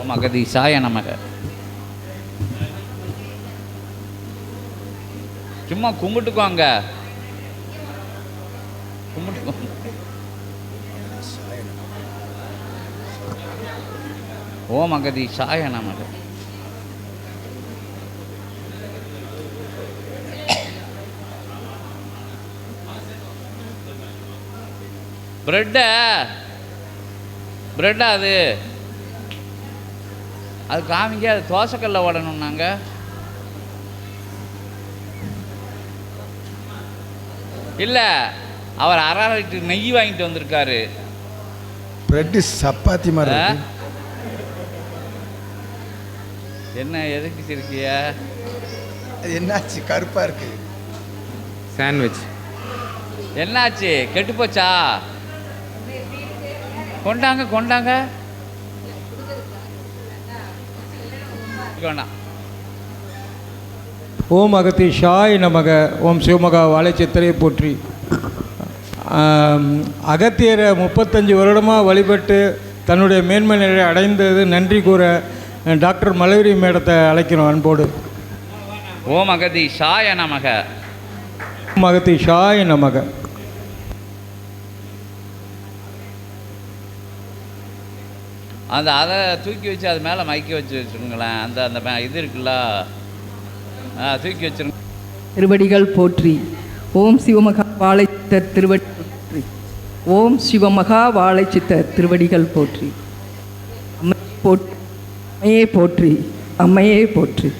ஓம் அகதீசாய நமக. சும்மா கும்பிட்டுக்கோங்க கும்பிட்டுக்கோங்க ஓம் அகதீசாய நமக. பிரெட்டா பிரெட்டா அது? அது காமிங்க அது தோசைக்கல்ல ஓடணும்னாங்க. இல்லை அவர் அரை லிட்டர் நெய் வாங்கிட்டு வந்திருக்காரு. பிரெட்டு சப்பாத்தி மாதிரி. என்ன எதுக்கு சிரிக்கிய அது என்னாச்சு? கருப்பா இருக்கு. சாண்ட்விச் என்னாச்சு? கெட்டு போச்சா கொண்டாங்க கொண்டாங்க. வேணாம் ஓம் அகத்தீஷாய் நமக. ஓம் சிவமகா வாழைச்சித்திரை போற்றி. அகத்தியரை முப்பத்தஞ்சு வருடமாக வழிபட்டு தன்னுடைய மேன்மை நிலை அடைந்தது நன்றி கூற டாக்டர் மலரி மேடத்தை அழைக்கிறோம் அன்போடு. ஓம் அகதி சாய நமக. ஓம் அகத்தீஷாய் நமக. அந்த அதை தூக்கி வச்சு அது மேலே மயக்கி வச்சு வச்சுருங்களேன். அந்த அந்த மே- இது இருக்குல்ல? ஆ தூக்கி வச்சிருங்க. திருவடிகள் போற்றி. ஓம் சிவமகா வாழைச்சித்த திருவடி போற்றி. ஓம் சிவமகா வாழைச்சித்த திருவடிகள் போற்றி. அம்மையை போற்றி. அம்மையே போற்றி. அம்மையே போற்றி.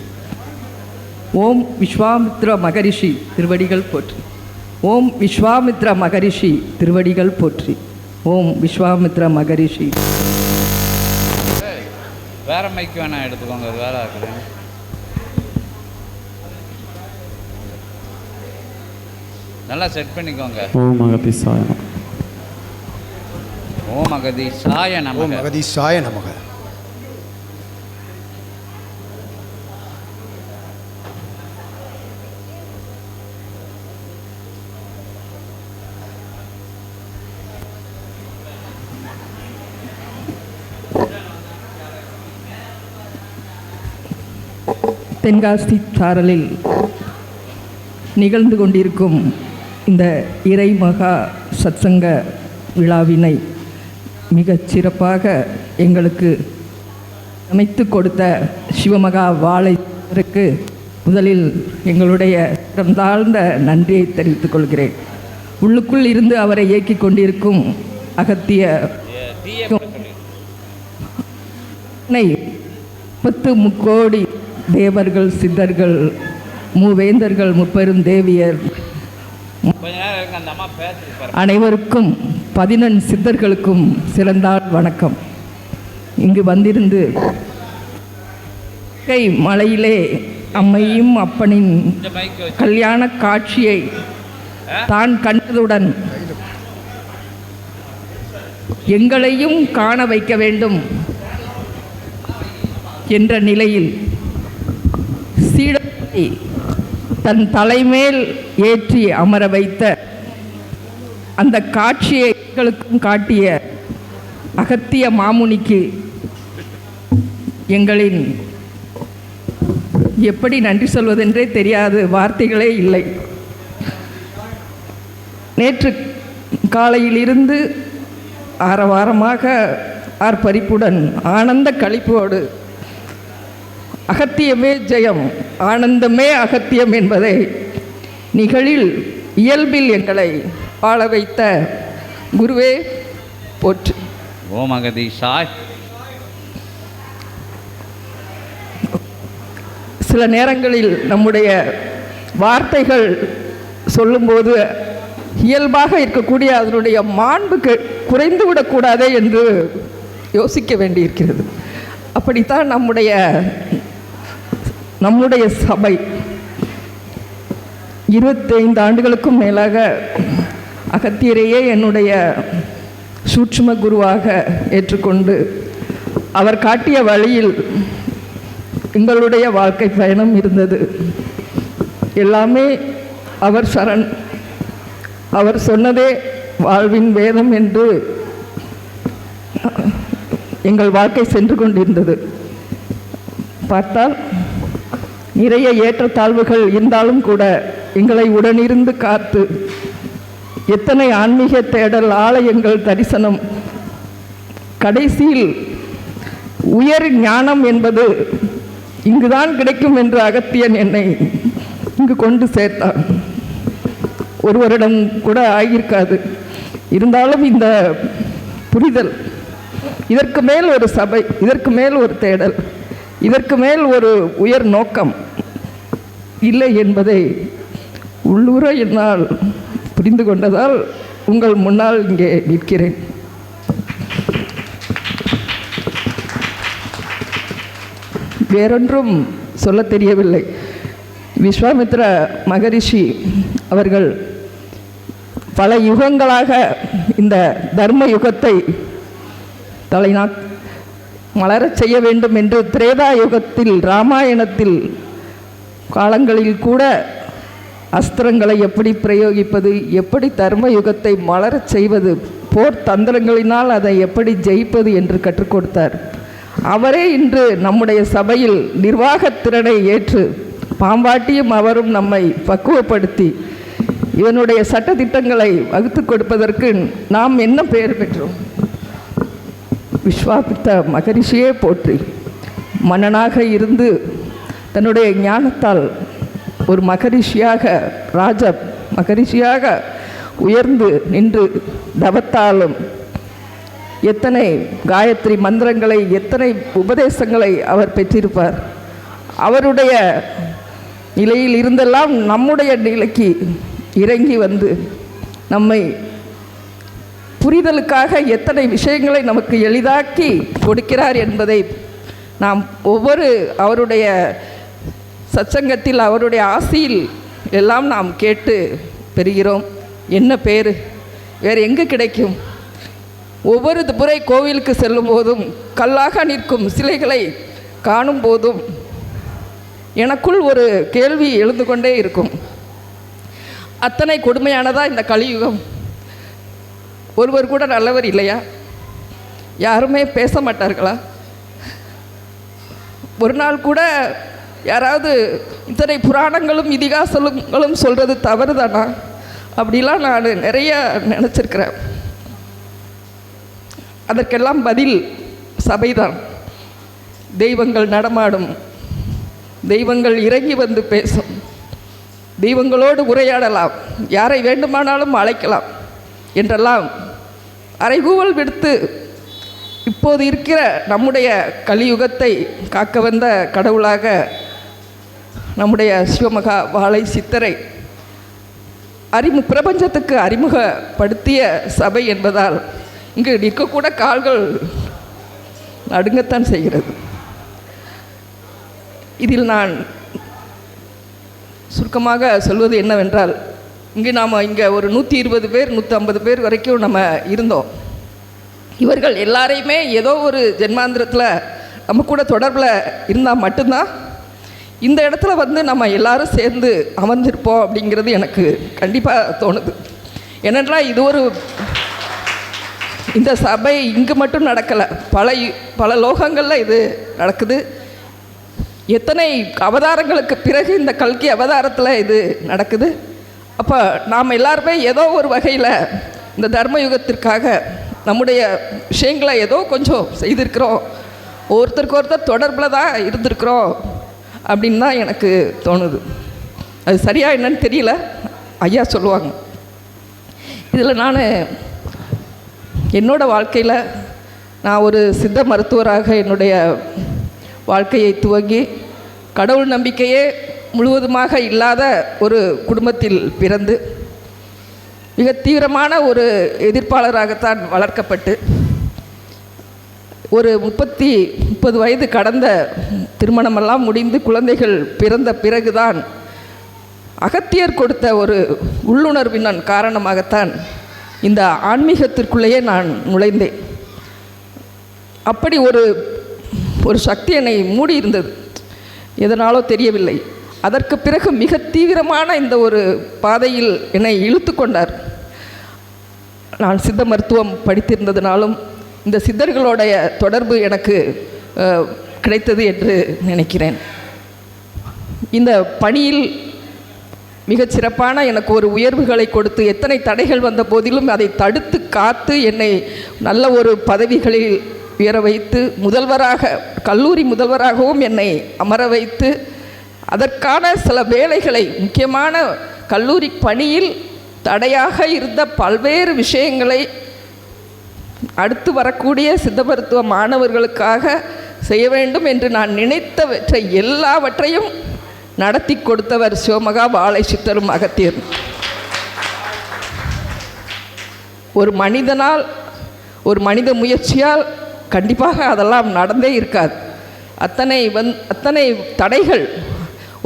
ஓம் விஸ்வாமித்ர மகரிஷி திருவடிகள் போற்றி. ஓம் விஸ்வாமித்ர மகரிஷி திருவடிகள் போற்றி. ஓம் விஸ்வாமித்ர மகரிஷி. வேற மைக்கு வேணா எடுத்துக்கோங்க அது வேற இருக்குது. நல்லா செட் பண்ணிக்கோங்க. ஓம் அகத்தீசாய நமக. ஓம் அகதி சாய ஓம் நமக. அகதீசாய நமக. தென்காசி சாரலில் நிகழ்ந்து கொண்டிருக்கும் இந்த இறைமகா சத்சங்க விழாவினை மிகச் சிறப்பாக எங்களுக்கு அமைத்து கொடுத்த சிவமகா வாழைக்கு முதலில் எங்களுடைய தாழ்ந்த நன்றியை தெரிவித்துக் கொள்கிறேன். உள்ளுக்குள் இருந்து அவரை இயக்கிக் கொண்டிருக்கும் அகத்திய முப்பத்து முக்கோடி தேவர்கள் சித்தர்கள் மூவேந்தர்கள் முப்பெரும் தேவியர். அனைவருக்கும் பதினெண் சித்தர்களுக்கும் சிறந்தாள் வணக்கம். இங்கு வந்திருந்து கை மலையிலே அம்மையும் அப்பனின் கல்யாண காட்சியை தான் கண்டதுடன் எங்களையும் காண வைக்க வேண்டும் என்ற நிலையில் சீடத்தை தன் தலைமேல் ஏற்றி அமர வைத்த அந்த காட்சியை எங்களுக்கும் காட்டிய அகத்திய மாமுனிக்கு எங்களின் எப்படி நன்றி சொல்வதென்றே தெரியாது வார்த்தைகளே இல்லை. நேற்று காலையிலிருந்து ஆரவாரமாக ஆர்ப்பரிப்புடன் ஆனந்த கழிப்போடு அகத்தியமே ஜெயம் ஆனந்தமே அகத்தியம் என்பதை நிகழில் இயல்பில் எங்களை வாழ வைத்த குருவே போற்று. ஓம் அகதி சாய் சில நேரங்களில் நம்முடைய வார்த்தைகள் சொல்லும்போது இயல்பாக இருக்கக்கூடிய அதனுடைய மாண்பு கெ- குறைந்து விடக்கூடாதே என்று யோசிக்க வேண்டியிருக்கிறது. அப்படித்தான் நம்முடைய நம்முடைய சபை இருபத்தைந்து ஆண்டுகளுக்கும் மேலாக அகத்தியரையே என்னுடைய சூட்சும குருவாக ஏற்றுக்கொண்டு அவர் காட்டிய வழியில் எங்களுடைய வாழ்க்கை பயணம் இருந்தது. எல்லாமே அவர் சரண் அவர் சொன்னதே வாழ்வின் வேதம் என்று எங்கள் வாழ்க்கை சென்று கொண்டிருந்தது. பார்த்தால் நிறைய ஏற்றத்தாழ்வுகள் இருந்தாலும் கூட எங்களை உடனிருந்து காத்து எத்தனை ஆன்மீக தேடல் ஆலயங்கள் தரிசனம். கடைசியில் உயர் ஞானம் என்பது இங்குதான் கிடைக்கும் என்று அகத்தியன் என்னை இங்கு கொண்டு சேர்த்தான். ஒரு வருடம் கூட ஆகியிருக்காது. இருந்தாலும் இந்த புரிதல் இதற்கு மேல் ஒரு சபை இதற்கு மேல் ஒரு தேடல். இதற்கு மேல் ஒரு உயர் நோக்கம் இல்லை என்பதை உள்ளூர என்னால் புரிந்து கொண்டதால் உங்கள் முன்னால் இங்கே நிற்கிறேன். வேறொன்றும் சொல்ல தெரியவில்லை. விஸ்வாமித்ர மகரிஷி அவர்கள் பல யுகங்களாக இந்த தர்ம யுகத்தை தலைநா மலரச் செய்ய வேண்டும் என்று திரேதா யுகத்தில் ராமாயணத்தில் காலங்களில் கூட அஸ்திரங்களை எப்படி பிரயோகிப்பது எப்படி தர்ம யுகத்தை மலரச் செய்வது போர் தந்திரங்களினால் அதை எப்படி ஜெயிப்பது என்று கற்றுக் கொடுத்தார். அவரே இன்று நம்முடைய சபையில் நிர்வாகத்திறனை ஏற்று பாம்பாட்டியும் அவரும் நம்மை பக்குவப்படுத்தி இவனுடைய சட்டத்திட்டங்களை வகுத்து கொடுப்பதற்கு நாம் என்ன பெயர் பெற்றோம்? விஸ்வாபித்த மகரிஷியே போற்றி. மன்னனாக இருந்து தன்னுடைய ஞானத்தால் ஒரு மகரிஷியாக ராஜ மகரிஷியாக உயர்ந்து நின்று தவத்தாலும் எத்தனை காயத்ரி மந்திரங்களை எத்தனை உபதேசங்களை அவர் பெற்றிருப்பார். அவருடைய நிலையில் இருந்தெல்லாம் நம்முடைய நிலைக்கு இறங்கி வந்து நம்மை புரிதலுக்காக எத்தனை விஷயங்களை நமக்கு எளிதாக்கி கொடுக்கிறார் என்பதை நாம் ஒவ்வொரு அவருடைய சச்சங்கத்தில் அவருடைய ஆசையில் எல்லாம் நாம் கேட்டு பெறுகிறோம். என்ன பேர்? வேறு எங்கே கிடைக்கும்? ஒவ்வொரு முறை கோவிலுக்கு செல்லும் போதும் கல்லாக நிற்கும் சிலைகளை காணும் போதும் எனக்குள் ஒரு கேள்வி எழுந்து கொண்டே இருக்கும். அத்தனை கொடுமையானதா இந்த கலியுகம்? ஒருவர் கூட நல்லவர் இல்லையா? யாருமே பேச மாட்டார்களா? ஒரு நாள் கூட யாராவது இத்தனை புராணங்களும் இதிகாசங்களும் சொல்கிறது தவறு தானா அப்படிலாம் நான் நிறைய நினச்சிருக்கிறேன். அதற்கெல்லாம் பதில் சபைதான். தெய்வங்கள் நடமாடும். தெய்வங்கள் இறங்கி வந்து பேசும். தெய்வங்களோடு உரையாடலாம். யாரை வேண்டுமானாலும் அழைக்கலாம். என்றெல்லாம் அறைகூவல் விடுத்து இப்போது இருக்கிற நம்முடைய கலியுகத்தை காக்க வந்த கடவுளாக நம்முடைய சிவமகா வாழை சித்தரை அறிமு பிரபஞ்சத்துக்கு அறிமுகப்படுத்திய சபை என்பதால் இங்கு நிற்கக்கூட கால்கள் நடுங்கத்தான் செய்கிறது. இதில் நான் சுருக்கமாக சொல்வது என்னவென்றால் இங்கே நாம் இங்கே ஒரு நூற்றி இருபது பேர் நூற்றி ஐம்பது பேர் வரைக்கும் நம்ம இருந்தோம். இவர்கள் எல்லாரையுமே ஏதோ ஒரு ஜென்மாந்திரத்தில் நம்ம கூட தொடர்பில் இருந்தால் மட்டும்தான் இந்த இடத்துல வந்து நம்ம எல்லாரும் சேர்ந்து அமர்ந்திருப்போம் அப்படிங்கிறது எனக்கு கண்டிப்பாக தோணுது. ஏனென்றால் இது ஒரு இந்த சபை இங்கு மட்டும் நடக்கலை. பல பல லோகங்களில் இது நடக்குது. எத்தனை அவதாரங்களுக்கு பிறகு இந்த கல்கி அவதாரத்தில் இது நடக்குது. அப்போ நாம் எல்லாருமே ஏதோ ஒரு வகையில் இந்த தர்ம யுகத்திற்காக நம்முடைய விஷயங்களை ஏதோ கொஞ்சம் செய்திருக்கிறோம். ஒருத்தருக்கு ஒருத்தர் தொடர்பில் தான் இருந்திருக்கிறோம் அப்படின்னு தான் எனக்கு தோணுது. அது சரியாக என்னன்னு தெரியல. ஐயா சொல்லுவாங்க. இதில் நான் என்னோட வாழ்க்கையில் நான் ஒரு சித்த மருத்துவராக என்னுடைய வாழ்க்கையை துவங்கி கடவுள் நம்பிக்கையே முழுவதுமாக இல்லாத ஒரு குடும்பத்தில் பிறந்து மிக தீவிரமான ஒரு எதிர்ப்பாளராகத்தான் வளர்க்கப்பட்டு ஒரு முப்பத்தி முப்பது வயது கடந்த திருமணமெல்லாம் முடிந்து குழந்தைகள் பிறந்த பிறகுதான் அகத்தியர் கொடுத்த ஒரு உள்ளுணர்வின் காரணமாகத்தான் இந்த ஆன்மீகத்திற்குள்ளேயே நான் நுழைந்தேன். அப்படி ஒரு ஒரு சக்தி என்னை மூடி இருந்தது எதனாலோ தெரியவில்லை. அதற்கு பிறகு மிக தீவிரமான இந்த ஒரு பாதையில் என்னை இழுத்து கொண்டார். நான் சித்த மருத்துவம் படித்திருந்ததுனாலும் இந்த சித்தர்களுடைய தொடர்பு எனக்கு கிடைத்தது என்று நினைக்கிறேன். இந்த பணியில் மிகச் சிறப்பான எனக்கு ஒரு உயர்வுகளை கொடுத்து எத்தனை தடைகள் வந்த போதிலும் அதை தடுத்து காத்து என்னை நல்ல ஒரு பதவிகளில் உயர வைத்து முதல்வராக கல்லூரி முதல்வராகவும் என்னை அமர வைத்து அதற்கான சில வேலைகளை முக்கியமான கல்லூரி பணியில் தடையாக இருந்த பல்வேறு விஷயங்களை அடுத்து வரக்கூடிய சித்த மருத்துவ மாணவர்களுக்காக செய்ய வேண்டும் என்று நான் நினைத்தவற்றை எல்லாவற்றையும் நடத்தி கொடுத்தவர் சிவமகா வாழை சித்தரும் அகத்தியர் ஒரு மனிதனால் ஒரு மனித முயற்சியால் கண்டிப்பாக அதெல்லாம் நடந்தே இருக்காது. அத்தனை வந் அத்தனை தடைகள்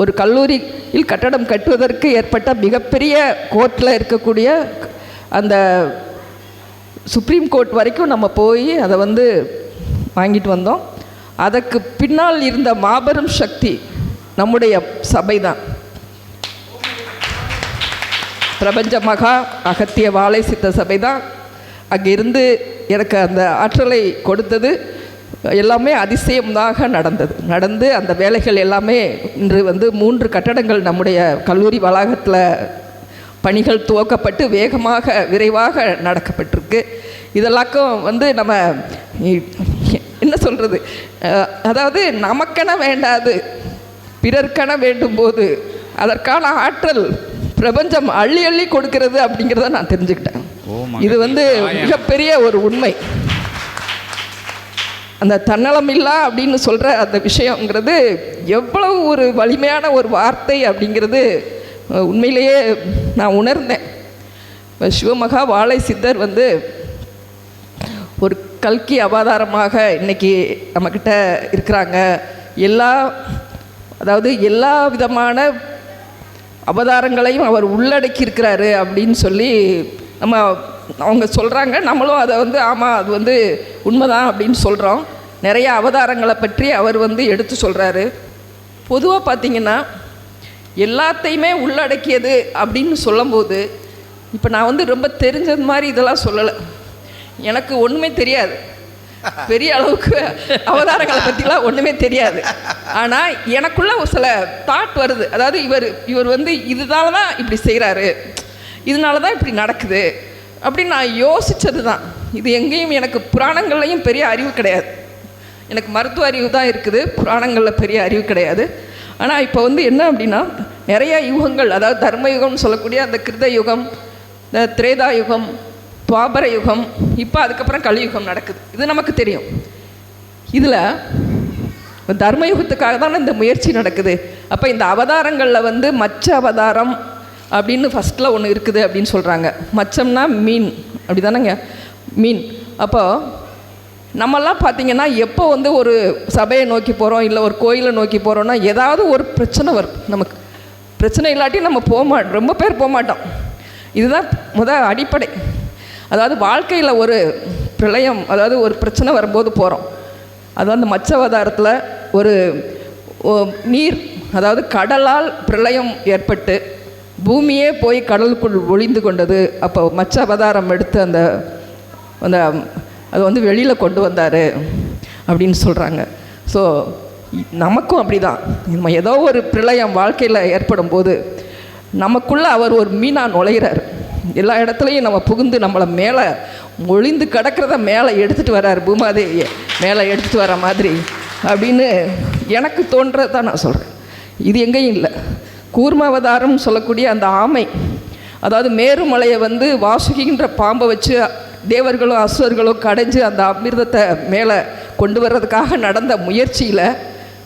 ஒரு கல்லூரியில் கட்டடம் கட்டுவதற்கு ஏற்பட்ட மிகப்பெரிய கோர்ட்டில் இருக்கக்கூடிய அந்த சுப்ரீம் கோர்ட் வரைக்கும் நம்ம போய் அதை வந்து வாங்கிட்டு வந்தோம். அதற்கு பின்னால் இருந்த மாபெரும் சக்தி நம்முடைய சபை தான் பிரபஞ்ச மகா அகத்திய வாழை சித்த சபை தான் அங்கிருந்து எனக்கு அந்த ஆற்றலை கொடுத்தது. எல்லாமே அதிசயமாக நடந்தது. நடந்து அந்த வேலைகள் எல்லாமே இன்று வந்து மூன்று கட்டடங்கள் நம்முடைய கல்லூரி வளாகத்தில் பணிகள் துவக்கப்பட்டு வேகமாக விரைவாக நடக்கப்பட்டிருக்கு. இதெல்லாக்கும் வந்து நம்ம என்ன சொல்கிறது அதாவது நமக்கென வேண்டாது பிறர்க்கென வேண்டும் போது அதற்கான ஆற்றல் பிரபஞ்சம் அள்ளி அள்ளி கொடுக்கிறது அப்படிங்கிறத நான் தெரிஞ்சுக்கிட்டேன். இது வந்து மிகப்பெரிய ஒரு உண்மை. அந்த தன்னலமில்லா அப்படின்னு சொல்கிற அந்த விஷயங்கிறது எவ்வளவு ஒரு வலிமையான ஒரு வார்த்தை அப்படிங்கிறது உண்மையிலேயே நான் உணர்ந்தேன். சிவமகா வாழை சித்தர் வந்து ஒரு கல்கி அவதாரமாக இன்னைக்கு நம்மக்கிட்ட இருக்கிறாங்க. எல்லா அதாவது எல்லா விதமான அவதாரங்களையும் அவர் உள்ளடக்கி இருக்கிறாரு அப்படின்னு சொல்லி நம்ம அவங்க சொல்கிறாங்க நம்மளும் அதை வந்து ஆமாம் அது வந்து உண்மைதான் அப்படின்னு சொல்கிறோம் நிறைய அவதாரங்களை பற்றி அவர் வந்து எடுத்து சொல்கிறாரு பொதுவாக பார்த்தீங்கன்னா எல்லாத்தையுமே உள்ளடக்கியது அப்படின்னு சொல்லும்போது இப்போ நான் வந்து ரொம்ப தெரிஞ்சது மாதிரி இதெல்லாம் சொல்லலை. எனக்கு ஒன்றுமே தெரியாது. பெரிய அளவுக்கு அவதாரங்களை பற்றிலாம் ஒன்றுமே தெரியாது. ஆனால் எனக்குள்ள ஒரு சில தாட் வருது. அதாவது இவர் இவர் வந்து இதனால தான் இப்படி செய்கிறாரு இதனால தான் இப்படி நடக்குது. அப்படின்னு நான் யோசித்தது தான் இது எங்கேயும் எனக்கு புராணங்கள்லையும் பெரிய அறிவு கிடையாது. எனக்கு மருத்துவ அறிவு தான் இருக்குது. புராணங்களில் பெரிய அறிவு கிடையாது. ஆனால் இப்போ வந்து என்ன அப்படின்னா நிறைய யுகங்கள் அதாவது தர்ம யுகம்னு சொல்லக்கூடிய அந்த கிருத யுகம் இந்த திரேதா யுகம் துவாபர யுகம் இப்போ அதுக்கப்புறம் கலியுகம் நடக்குது. இது நமக்கு தெரியும். இதில் தர்ம யுகத்துக்காக இந்த முயற்சி நடக்குது. அப்போ இந்த அவதாரங்களில் வந்து மச்ச அவதாரம் அப்படின்னு ஃபஸ்ட்டில் ஒன்று இருக்குது அப்படின்னு சொல்கிறாங்க மச்சம்னா மீன். அப்படி தானேங்க மீன். அப்போ நம்மெல்லாம் பார்த்தீங்கன்னா எப்போ வந்து ஒரு சபையை நோக்கி போகிறோம் இல்லை ஒரு கோயிலை நோக்கி போகிறோன்னா ஏதாவது ஒரு பிரச்சனை வரும் நமக்கு. பிரச்சனை இல்லாட்டி நம்ம போக மாட்டோம் ரொம்ப பேர் போக மாட்டோம். இதுதான் முத அடிப்படை. அதாவது வாழ்க்கையில் ஒரு பிரளயம் அதாவது ஒரு பிரச்சனை வரும்போது போகிறோம் அது வந்து மச்சவதாரத்தில் ஒரு ஓ- நீர் அதாவது கடலால் பிரளயம் ஏற்பட்டு பூமியே போய் கடலுக்குள் ஒளிந்து கொண்டது. அப்போ மச்ச அவதாரம் எடுத்து அந்த அந்த அது வந்து வெளியில் கொண்டு வந்தார் அப்படின்னு சொல்கிறாங்க ஸோ நமக்கும் அப்படி தான் நம்ம ஏதோ ஒரு பிரளயம் வாழ்க்கையில் ஏற்படும் போது நமக்குள்ளே அவர் ஒரு மீனா நுழைகிறார் எல்லா இடத்துலையும் நம்ம புகுந்து நம்மளை மேலே ஒளிந்து கிடக்கிறத மேலே எடுத்துகிட்டு வர்றார் பூமாதேவியை. மேலே எடுத்துகிட்டு வர மாதிரி அப்படின்னு எனக்கு தோன்றதான் நான் சொல்கிறேன் இது எங்கேயும் இல்லை. கூர்மாவதாரம் சொல்லக்கூடிய அந்த ஆமை. அதாவது மேருமலையை வந்து வாசுகின்ற பாம்பை வச்சு தேவர்களும் அசுரர்களும் கடைஞ்சு அந்த அமிர்தத்தை மேலே கொண்டு வர்றதுக்காக நடந்த முயற்சியில்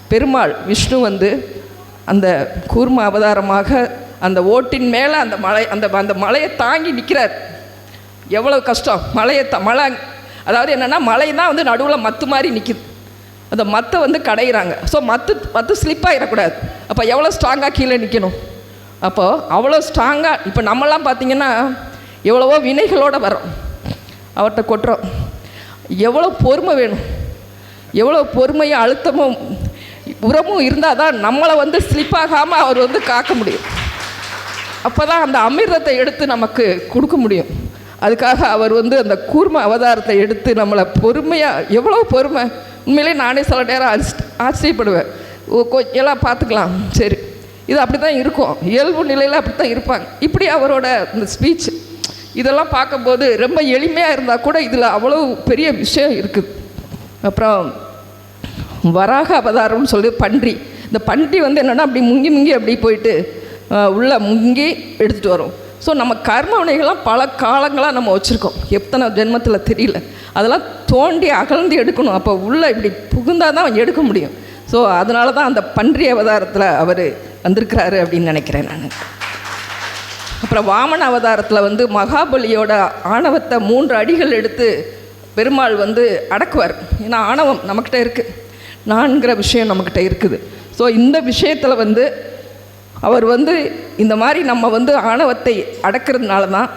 பெருமாள் விஷ்ணு வந்து அந்த கூர்ம அவதாரமாக அந்த ஓட்டின் மேலே அந்த மலை அந்த அந்த மலையை தாங்கி நிற்கிறார் எவ்வளோ கஷ்டம். மலையை த மலை அதாவது என்னென்னா மலை தான் வந்து நடுவில் மத்து மாதிரி நிற்கிது அந்த மத்தை வந்து கடையிறாங்க. ஸோ மத்து மத்து ஸ்லிப் ஆகிடக்கூடாது அப்போ எவ்வளோ ஸ்ட்ராங்காக கீழே நிற்கணும் அப்போது அவ்வளோ ஸ்ட்ராங்காக இப்போ நம்மலாம் பார்த்தீங்கன்னா எவ்வளவோ வினைகளோடு வரோம் அவர்கிட்ட கொட்டுறோம். எவ்வளோ பொறுமை வேணும்? எவ்வளோ பொறுமையும் அழுத்தமும் உரமும் இருந்தால் தான் நம்மளை வந்து ஸ்லிப் ஆகாமல் அவர் வந்து காக்க முடியும். அப்போ தான் அந்த அமிர்தத்தை எடுத்து நமக்கு கொடுக்க முடியும். அதுக்காக அவர் வந்து அந்த கூர்ம அவதாரத்தை எடுத்து நம்மளை பொறுமையாக எவ்வளோ பொறுமை? உண்மையிலே நானே சில நேரம் ஆச்ச- ஆச்சரியப்படுவேன். ஓ கொ எல்லாம் பார்த்துக்கலாம். சரி. இது அப்படி தான் இருக்கும். இயல்பு நிலையில் அப்படி தான் இருப்பாங்க. இப்படி அவரோட இந்த ஸ்பீச் இதெல்லாம் பார்க்கும்போது ரொம்ப எளிமையாக இருந்தால் கூட இதில் அவ்வளோ பெரிய விஷயம் இருக்குது அப்புறம் வராக அவதாரம்னு சொல்லி பன்றி. இந்த பன்றி வந்து என்னென்னா அப்படி முங்கி முங்கி அப்படி போயிட்டு உள்ளே முங்கி எடுத்துகிட்டு வரும். ஸோ நம்ம கர்ம வினைகள்லாம் பல காலங்களாக நம்ம வச்சுருக்கோம். எத்தனை ஜென்மத்தில் தெரியல. அதெல்லாம் தோண்டி அகழ்ந்து எடுக்கணும். அப்போ உள்ளே இப்படி புகுந்தால் தான் எடுக்க முடியும். ஸோ அதனால தான் அந்த பன்றி அவதாரத்தில் அவர் வந்திருக்கிறாரு அப்படின்னு நினைக்கிறேன் நான். அப்புறம் வாமன அவதாரத்தில் வந்து மகாபலியோட ஆணவத்தை மூன்று அடிகள் எடுத்து பெருமாள் வந்து அடக்குவார். ஏன்னா ஆணவம் நம்மக்கிட்ட இருக்குது நான்கிற விஷயம் நம்மக்கிட்ட இருக்குது. ஸோ இந்த விஷயத்தில் வந்து அவர் வந்து இந்த மாதிரி நம்ம வந்து ஆணவத்தை அடக்கிறதுனால தான்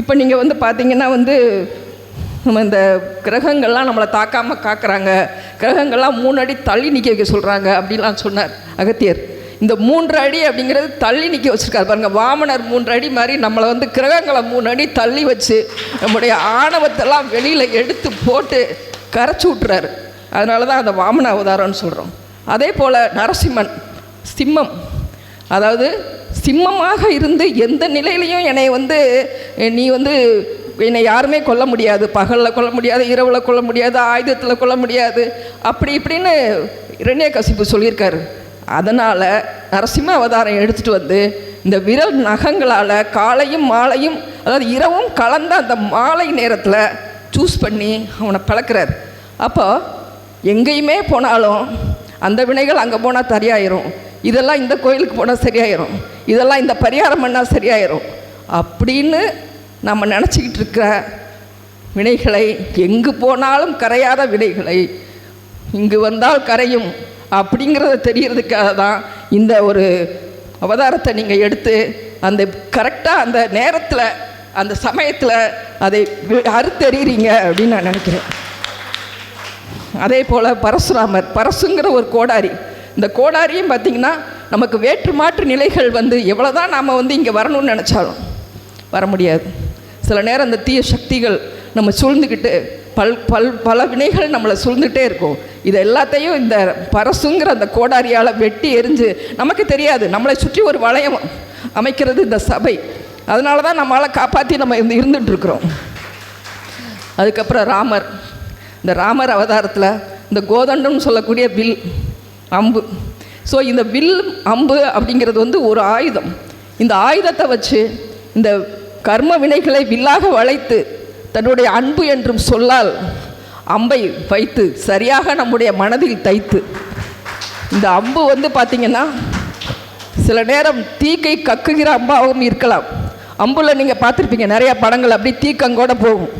இப்போ நீங்கள் வந்து பார்த்தீங்கன்னா வந்து நம்ம இந்த கிரகங்கள்லாம் நம்மளை தாக்காமல் காக்குறாங்க. கிரகங்கள்லாம் மூணு அடி தள்ளி நிற்க வைக்க சொல்கிறாங்க அப்படிலாம் சொன்னார் அகத்தியர். இந்த மூன்று அடி அப்படிங்கிறது தள்ளி நிற்க வச்சுருக்காரு பாருங்கள் வாமனர் மூன்று அடி மாதிரி நம்மளை வந்து கிரகங்களை மூணு அடி தள்ளி வச்சு நம்முடைய ஆணவத்தெல்லாம் வெளியில் எடுத்து போட்டு கரைச்சி விட்டுறாரு. அதனால தான் அந்த வாமன அவதாரம்னு சொல்கிறோம் அதே போல் நரசிம்மன் சிம்மம் அதாவது சிம்மமாக இருந்து எந்த நிலையிலையும் என்னை வந்து நீ வந்து என்னை யாருமே கொல்ல முடியாது. பகலில் கொல்ல முடியாது இரவில் கொல்ல முடியாது ஆயுதத்தில் கொல்ல முடியாது. அப்படி இப்படின்னு இரண்ய கசிப்பு சொல்லியிருக்காரு. அதனால் நரசிம்ம அவதாரம் எடுத்துகிட்டு வந்து இந்த விரல் நகங்களால் காலையும் மாலையும் அதாவது இரவும் கலந்த அந்த மாலை நேரத்தில் சூஸ் பண்ணி அவனை பழக்கிறார் அப்போ எங்கேயுமே போனாலும் அந்த வினைகள் அங்கே போனால் தரியாயிரும் இதெல்லாம் இந்த கோயிலுக்கு போனால் சரியாயிரும். இதெல்லாம் இந்த பரிகாரம் பண்ணால் சரியாயிரும். அப்படின்னு நம்ம நினச்சிக்கிட்டு இருக்கிற வினைகளை எங்கு போனாலும் கரையாத வினைகளை இங்கு வந்தால் கரையும் அப்படிங்கிறத தெரியறதுக்காக தான் இந்த ஒரு அவதாரத்தை நீங்கள் எடுத்து அந்த கரெக்டாக அந்த நேரத்தில் அந்த சமயத்தில் அதை வி- அறுத்தெறிகிறீங்க அப்படின்னு நான் நினைக்கிறேன். அதே போல் பரசுராமர் பரசுங்கிற ஒரு கோடாரி இந்த கோடாரியும் பார்த்திங்கன்னா நமக்கு வேற்று மாற்று நிலைகள் வந்து எவ்வளோ தான் நாம் வந்து இங்கே வரணும்னு நினச்சாலும் வர முடியாது. சில நேரம் அந்த தீய சக்திகள் நம்ம சூழ்ந்துக்கிட்டு பல் பல் பல வினைகள் நம்மளை சூழ்ந்துகிட்டே இருக்கும். இது எல்லாத்தையும் இந்த பரசுங்கிற அந்த கோடாரியால் வெட்டி எரிஞ்சு நமக்கு தெரியாது. நம்மளை சுற்றி ஒரு வளையம் அமைக்கிறது இந்த சபை. அதனால தான் நம்மளால் காப்பாற்றி நம்ம இருந்து இருந்துகிட்ருக்குறோம் அதுக்கப்புறம் ராமர். இந்த ராமர் அவதாரத்தில் இந்த கோதண்டம்னு சொல்லக்கூடிய வில் அம்பு. ஸோ இந்த வில் அம்பு அப்படிங்கிறது வந்து ஒரு ஆயுதம். இந்த ஆயுதத்தை வச்சு இந்த கர்ம வினைகளை வில்லாக வளைத்து தன்னுடைய அன்பு என்றும் சொல்லால் அம்பை வைத்து சரியாக நம்முடைய மனதில் தைத்து. இந்த அம்பு வந்து பார்த்திங்கன்னா சில நேரம் தீக்கை கக்குகிற அம்பாவும் இருக்கலாம். அம்புல நீங்கள் பார்த்துருப்பீங்க நிறையா படங்கள் அப்படி தீக்கங்கோட போகும்.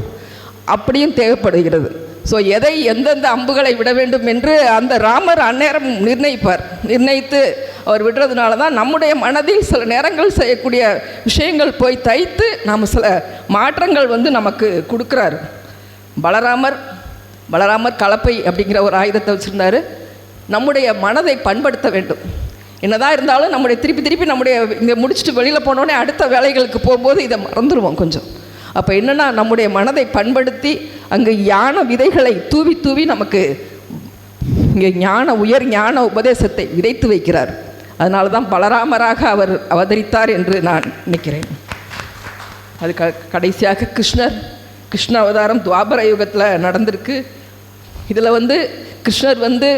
அப்படியும் தேவைப்படுகிறது. ஸோ எதை எந்தெந்த அம்புகளை விட வேண்டும் என்று அந்த ராமர் அந்நேரம் நிர்ணயிப்பார். நிர்ணயித்து அவர் விடுறதுனால தான் நம்முடைய மனதில் சில நேரங்கள் செய்யக்கூடிய விஷயங்கள் போய் தைத்து நாம் சில மாற்றங்கள் வந்து நமக்கு கொடுக்குறாரு. பலராமர் பலராமர் கலப்பை அப்படிங்கிற ஒரு ஆயுதத்தை வச்சுருந்தாரு. நம்முடைய மனதை பண்படுத்த வேண்டும். என்னதான் இருந்தாலும் நம்முடைய திருப்பி திருப்பி நம்முடைய இங்கே முடிச்சுட்டு வெளியில் போனோடனே அடுத்த வேலைகளுக்கு போகும்போது இதை மறந்துடுவோம் கொஞ்சம். அப்போ என்னென்னா நம்முடைய மனதை பண்படுத்தி அங்கே ஞான விதைகளை தூவி தூவி நமக்கு இங்கே ஞான உயர் ஞான உபதேசத்தை விதைத்து வைக்கிறார். அதனால தான் பலராமராக அவர் அவதரித்தார் என்று நான் நினைக்கிறேன். அது க கடைசியாக கிருஷ்ணர் கிருஷ்ண அவதாரம் துவாபர யுகத்தில் நடந்திருக்கு. இதில் வந்து கிருஷ்ணர் வந்து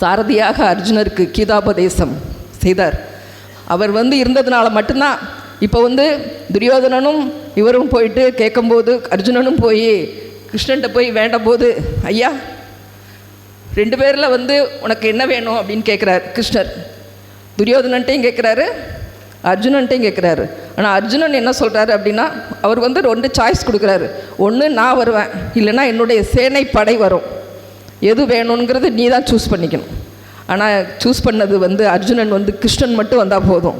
சாரதியாக அர்ஜுனருக்கு கீதாபதேசம் செய்தார். அவர் வந்து இருந்ததுனால மட்டும்தான் இப்போ வந்து துரியோதனனும் இவரும் போயிட்டு கேட்கும்போது அர்ஜுனனும் போய் கிருஷ்ணன்ட்ட போய் வேண்டும் போது ஐயா ரெண்டு பேரில் வந்து உனக்கு என்ன வேணும்? அப்படின்னு கேட்குறாரு கிருஷ்ணர். துரியோதனன்ட்டையும் கேட்குறாரு அர்ஜுனன்ட்டையும் கேட்குறாரு ஆனால் அர்ஜுனன் என்ன சொல்கிறாரு அப்படின்னா அவர் வந்து ரெண்டு சாய்ஸ் கொடுக்குறாரு. ஒன்று நான் வருவேன். இல்லைன்னா என்னுடைய சேனை படை வரும். எது வேணுங்கிறது நீ தான் சூஸ் பண்ணிக்கணும். ஆனால் சூஸ் பண்ணது வந்து அர்ஜுனன் வந்து கிருஷ்ணன் மட்டும் வந்தால் போதும்.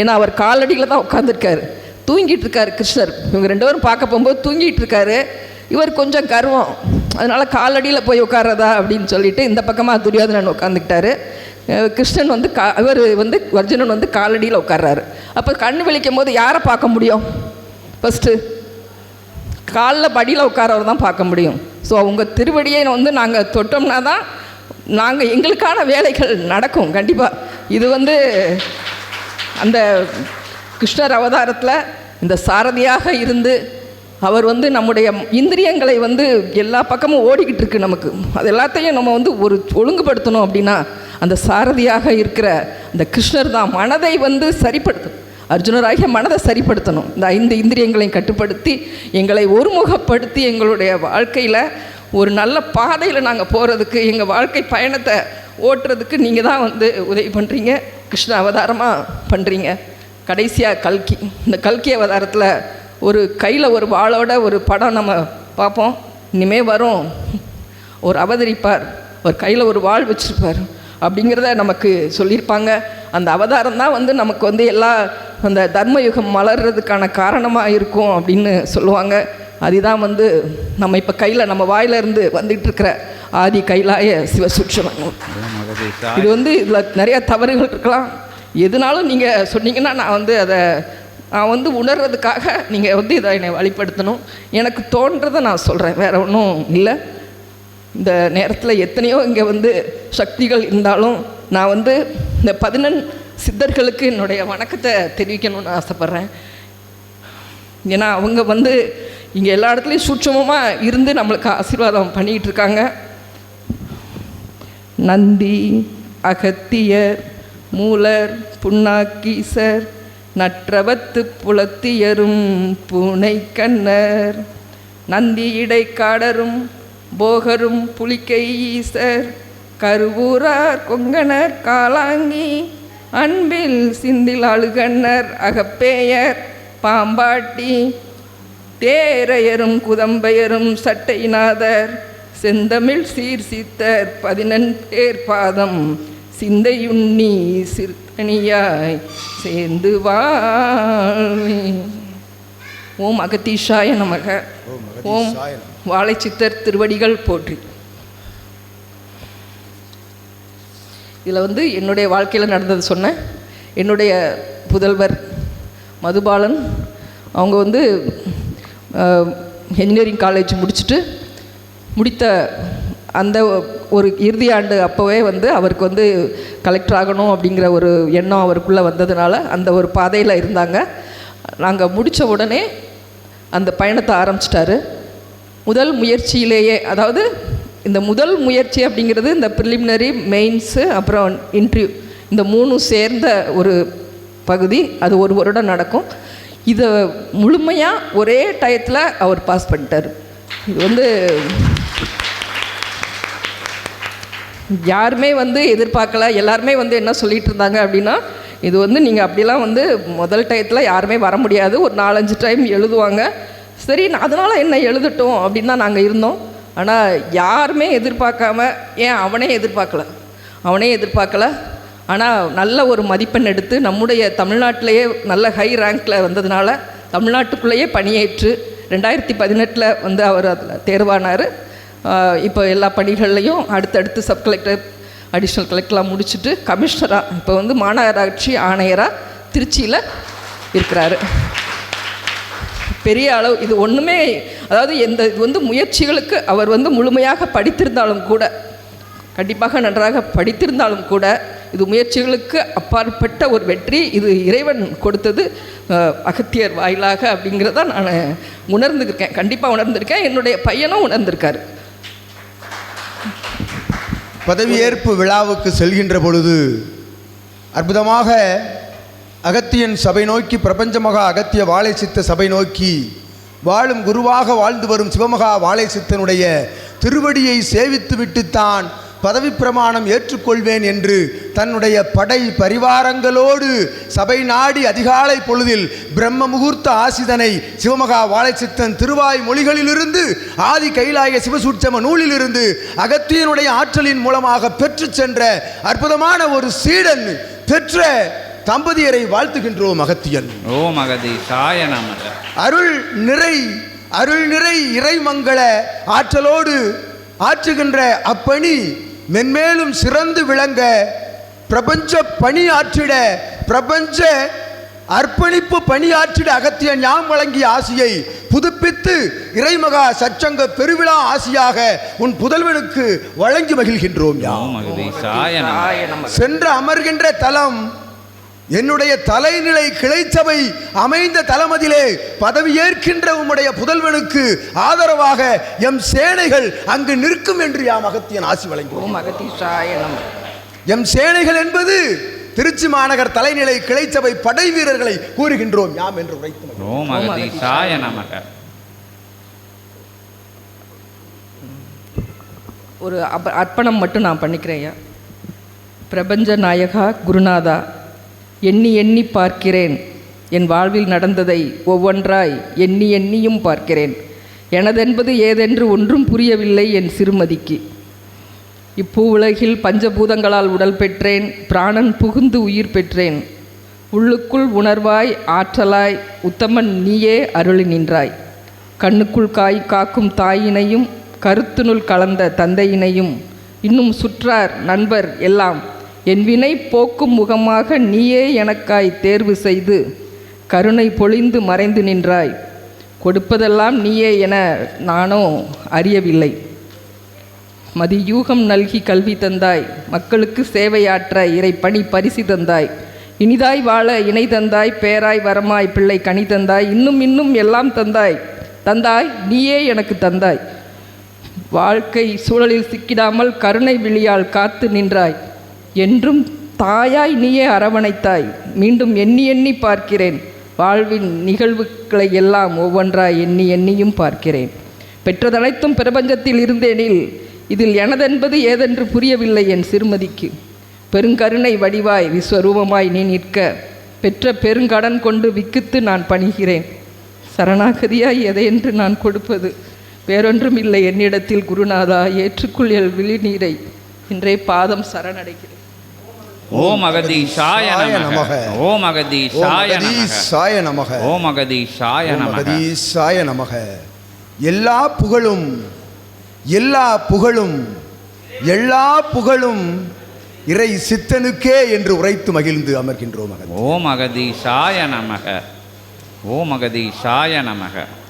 ஏன்னா அவர் காலடியில் தான் உட்காந்துருக்காரு தூங்கிட்டு இருக்காரு கிருஷ்ணர். இவங்க ரெண்டு பேரும் பார்க்க போகும்போது தூங்கிட்டு இருக்காரு இவர் கொஞ்சம் கர்வம். அதனால் காலடியில் போய் உட்காரதா அப்படின்னு சொல்லிட்டு இந்த பக்கமாக துரியோதனன் உட்காந்துக்கிட்டாரு கிருஷ்ணன் வந்து கா இவர் வந்து அர்ஜுனன் வந்து காலடியில் உட்கார்றாரு. அப்போ கண் விழிக்கும் போது யாரை பார்க்க முடியும்? ஃபஸ்ட்டு காலில் படியில் உட்காரவர் தான் பார்க்க முடியும். ஸோ உங்கள் திருவடியை வந்து நாங்கள் தொட்டோம்னா தான் நாங்கள் எங்களுக்கான வேலைகள் நடக்கும் கண்டிப்பாக இது வந்து அந்த கிருஷ்ணர் அவதாரத்தில் இந்த சாரதியாக இருந்து அவர் வந்து நம்முடைய இந்திரியங்களை வந்து எல்லா பக்கமும் ஓடிக்கிட்டு இருக்கு நமக்கு. அது எல்லாத்தையும் நம்ம வந்து ஒரு ஒழுங்குபடுத்தணும் அப்படின்னா அந்த சாரதியாக இருக்கிற இந்த கிருஷ்ணர் தான் மனதை வந்து சரிப்படுத்தணும். அர்ஜுனராகிய மனதை சரிப்படுத்தணும். இந்த ஐந்து இந்திரியங்களையும் கட்டுப்படுத்தி எங்களை ஒருமுகப்படுத்தி எங்களுடைய வாழ்க்கையில் ஒரு நல்ல பாதையில் நாங்கள் போகிறதுக்கு எங்கள் வாழ்க்கை பயணத்தை ஓட்டுறதுக்கு நீங்கள் தான் வந்து உதவி பண்ணுறீங்க கிருஷ்ண அவதாரமாக பண்ணுறீங்க கடைசியாக கல்கி இந்த கல்கி அவதாரத்தில் ஒரு கையில் ஒரு வாளோட ஒரு படம் நம்ம பார்ப்போம். இனிமே வரும். ஒரு அவதரிப்பார். ஒரு கையில் ஒரு வாள் வச்சுருப்பார். அப்படிங்கிறத நமக்கு சொல்லியிருப்பாங்க. அந்த அவதாரம் தான் வந்து நமக்கு வந்து எல்லா அந்த தர்மயுகம் மலர்றதுக்கான காரணமாக இருக்கும் அப்படின்னு சொல்லுவாங்க. அதுதான் வந்து நம்ம இப்போ கையில் நம்ம வாயிலிருந்து வந்துட்டு இருக்கிற ஆதி கைலாய அகதீஷாய இது வந்து இதில் நிறைய தவறுகள் இருக்கலாம். எதுனாலும் நீங்கள் சொன்னீங்கன்னா நான் வந்து அதை நான் வந்து உணர்றதுக்காக நீங்கள் வந்து இதை என்னை வழிப்படுத்தணும். எனக்கு தோன்றதை நான் சொல்கிறேன் வேற ஒன்றும் இல்லை. இந்த நேரத்தில் எத்தனையோ இங்கே வந்து சக்திகள் இருந்தாலும் நான் வந்து இந்த பதினெண் சித்தர்களுக்கு என்னுடைய வணக்கத்தை தெரிவிக்கணும்னு ஆசைப்பட்றேன். ஏன்னா அவங்க வந்து இங்கே எல்லா இடத்துலையும் சூட்சமமாக இருந்து நம்மளுக்கு ஆசீர்வாதம் பண்ணிகிட்டு இருக்காங்க. நந்தி அகத்தியர். மூலர் புண்ணாக்கீசர் நற்றவத்து புலத்தியரும் பூனை கண்ணர். நந்தி இடைக்காடரும் போகரும் புலிக்கை ஈசர் கருவூரார் கொங்கணர் காலாங்கி அன்பில் சிந்தில் அழுகண்ணர் அகப்பேயர் பாம்பாட்டி தேரையரும் குதம்பையரும் சட்டைநாதர் செந்தமிழ் சீர்சித்தர் பதினெண் பேர் பாதம் சிந்தையுண்ணி சிறுத்தணியாய் சேர்ந்து வாழ்வே. ஓம் அகத்தீஷாய நமக. ஓம் வாழைச்சித்தர் திருவடிகள் போற்றி. இதில் வந்து என்னுடைய வாழ்க்கையில் நடந்தது சொன்னேன் என்னுடைய புதல்வர் மதுபாலன் அவங்க வந்து இன்ஜினியரிங் காலேஜ் முடிச்சுட்டு முடித்த அந்த ஒரு இறுதி ஆண்டு அப்போவே வந்து அவருக்கு வந்து கலெக்டர் ஆகணும் அப்படிங்கிற ஒரு எண்ணம் அவருக்குள்ளே வந்ததுனால அந்த ஒரு பாதையில் இருந்தாங்க. நாங்கள் முடித்த உடனே அந்த பயணத்தை ஆரம்பிச்சிட்டாரு. முதல் முயற்சியிலேயே அதாவது இந்த முதல் முயற்சி அப்படிங்கிறது இந்த ப்ரிலிமினரி மெயின்ஸு அப்புறம் இன்டர்வியூ இந்த மூணும் சேர்ந்த ஒரு பகுதி அது ஒரு வருடம் நடக்கும். இதை முழுமையாக ஒரே டயத்தில் அவர் பாஸ் பண்ணிட்டார். இது வந்து யாருமே வந்து எதிர்பார்க்கல. எல்லாருமே வந்து என்ன சொல்லிகிட்டு இருந்தாங்க அப்படின்னா இது வந்து நீங்கள் அப்படிலாம் வந்து முதல் டயத்தில் யாருமே வர முடியாது. ஒரு நாலஞ்சு டைம் எழுதுவாங்க. சரி அதனால் என்ன எழுதட்டும் அப்படின்னு தான் நாங்கள் இருந்தோம். ஆனால் யாருமே எதிர்பார்க்காம ஏன் அவனே எதிர்பார்க்கல? அவனே எதிர்பார்க்கல. ஆனால் நல்ல ஒரு மதிப்பெண் எடுத்து நம்முடைய தமிழ்நாட்டிலேயே நல்ல ஹை ரேங்கில் வந்ததுனால தமிழ்நாட்டுக்குள்ளேயே பணியேற்று ரெண்டாயிரத்தி பதினெட்டில் வந்து அவர் அதில் தேர்வானார். இப்போ எல்லா பணிகள்லையும் அடுத்தடுத்து சப் கலெக்டர் அடிஷ்னல் கலெக்டர்லாம் முடிச்சுட்டு கமிஷனராக இப்போ வந்து மாநகராட்சி ஆணையராக திருச்சியில் இருக்கிறாரு. பெரிய அளவு இது ஒன்றுமே அதாவது எந்த இது வந்து முயற்சிகளுக்கு அவர் வந்து முழுமையாக படித்திருந்தாலும் கூட கண்டிப்பாக நன்றாக படித்திருந்தாலும் கூட இது முயற்சிகளுக்கு அப்பாற்பட்ட ஒரு வெற்றி இது இறைவன் கொடுத்தது அகத்தியர் வாயிலாக அப்படிங்கிறத நான் உணர்ந்துருக்கேன். கண்டிப்பாக உணர்ந்திருக்கேன். என்னுடைய பையனும் உணர்ந்திருக்காரு. பதவியேற்பு விழாவுக்கு செல்கின்ற பொழுது அற்புதமாக அகத்தியன் சபை நோக்கி பிரபஞ்சமகா அகத்திய வாழை சித்த சபை நோக்கி வாழும் குருவாக வாழ்ந்து வரும் சிவமகா வாழை சித்தனுடைய திருவடியை சேவித்து விட்டுத்தான் பதவி பிரமாணம் ஏற்றுக்கொள்வேன் என்று தன்னுடைய படை பரிவாரங்களோடு சபை நாடி அதிகாலை பொழுதில் பிரம்ம முகூர்த்த ஆசிதனை சிவமகா வாழைச்சித்தன் திருவாய் மொழிகளிலிருந்து ஆதி கைலாய சிவசூட்சம நூலிலிருந்து அகத்தியனுடைய ஆற்றலின் மூலமாக பெற்றுச் சென்ற அற்புதமான ஒரு சீடன் பெற்ற தம்பதியரை வாழ்த்துகின்றோம் அகத்தியன். ஓம் அகதீஷாய நமக. அருள் நிறை அருள் நிறை இறைமங்கள ஆற்றலோடு ஆற்றுகின்ற அப்பணி மென்மேலும் சிறந்து விளங்க பிரபஞ்ச பணி ஆற்றிட பிரபஞ்ச அர்ப்பணிப்பு பணியாற்றிட அகத்திய ஞாம் வழங்கிய ஆசியை புதுப்பித்து இறைமகா சச்சங்க பெருவிழா ஆசியாக உன் புதல்வனுக்கு வழங்கி மகிழ்கின்றோம் சென்று அமர்கின்ற தலம் என்னுடைய தலைநிலை கிளைச்சபை அமைந்த தலமதிலே பதவியேற்கின்ற உம்முடைய புதல்வனுக்கு ஆதரவாக எம் சேனைகள் அங்கு நிற்கும் என்று யாம் அகத்தியன் ஆசி வழங்குவோம் நம எம் சேனைகள் என்பது திருச்சி மாநகர் தலைநிலை கிளைச்சபை படை வீரர்களை கூறுகின்றோம் யாம் என்று உரைத்து ஒரு அப அர்ப்பணம் மட்டும் நான் பண்ணிக்கிறேன் பிரபஞ்ச நாயகா குருநாதா. எண்ணி எண்ணி பார்க்கிறேன். என் வாழ்வில் நடந்ததை ஒவ்வொன்றாய் எண்ணி எண்ணியும் பார்க்கிறேன். எனதென்பது ஏதென்று ஒன்றும் புரியவில்லை என் சிறுமதிக்கு. இப்பூ உலகில் பஞ்சபூதங்களால் உடல் பெற்றேன் பிராணன் புகுந்து உயிர் பெற்றேன். உள்ளுக்குள் உணர்வாய் ஆற்றலாய் உத்தமன் நீயே அருளி நின்றாய். கண்ணுக்குள் காய் காக்கும் தாயினையும் கருத்துனுள் கலந்த தந்தையினையும் இன்னும் சுற்றார் நண்பர் எல்லாம் என் வினை போக்கும் முகமாக நீயே எனக்காய் தேர்வு செய்து கருணை பொழிந்து மறைந்து நின்றாய். கொடுப்பதெல்லாம் நீயே என நானோ அறியவில்லை. மதியூகம் நல்கி கல்வி தந்தாய் மக்களுக்கு சேவையாற்ற இறை பணி பரிசு தந்தாய். இனிதாய் வாழ இணை தந்தாய் பேராய் வரமாய் பிள்ளை கனி தந்தாய் இன்னும் இன்னும் எல்லாம் தந்தாய். தந்தாய் நீயே எனக்கு தந்தாய். வாழ்க்கை சூழலில் சிக்கிடாமல் கருணை விழியால் காத்து நின்றாய். என்றும் தாயாய் நீயே அரவணைத்தாய். மீண்டும் எண்ணி எண்ணி பார்க்கிறேன். வாழ்வின் நிகழ்வுகளை எல்லாம் ஒவ்வொன்றாய் எண்ணி எண்ணியும் பார்க்கிறேன். பெற்றதனைத்தும் பிரபஞ்சத்தில் இருந்தேனில் இதில் எனதென்பது ஏதென்று புரியவில்லை என் சிறுமதிக்கு. பெருங்கருணை வடிவாய் விஸ்வரூபமாய் நீ நிற்க பெற்ற பெருங்கடன் கொண்டு விக்கித்து நான் பணிகிறேன். சரணாகதியாய் எதையென்று நான் கொடுப்பது? வேறொன்றும் இல்லை என்னிடத்தில் குருநாதா ஏற்றுக்குள் எல் விழிநீரை. இன்றே பாதம் சரணடைகிறேன். ஓம் அகதீஷாய நமக. நமக. ஓம் அகதீஷாய ஓமகதீசாய நமக. ஓம் அகதீஷாய ஓமகதீசாய நமக. எல்லா புகழும் எல்லா புகழும் எல்லா புகழும் இறை சித்தனுக்கே என்று உரைத்து மகிழ்ந்து அமர்கின்றோம் ஓம் அகதீஷாய நமக. ஓம் அகதீஷாய நமக.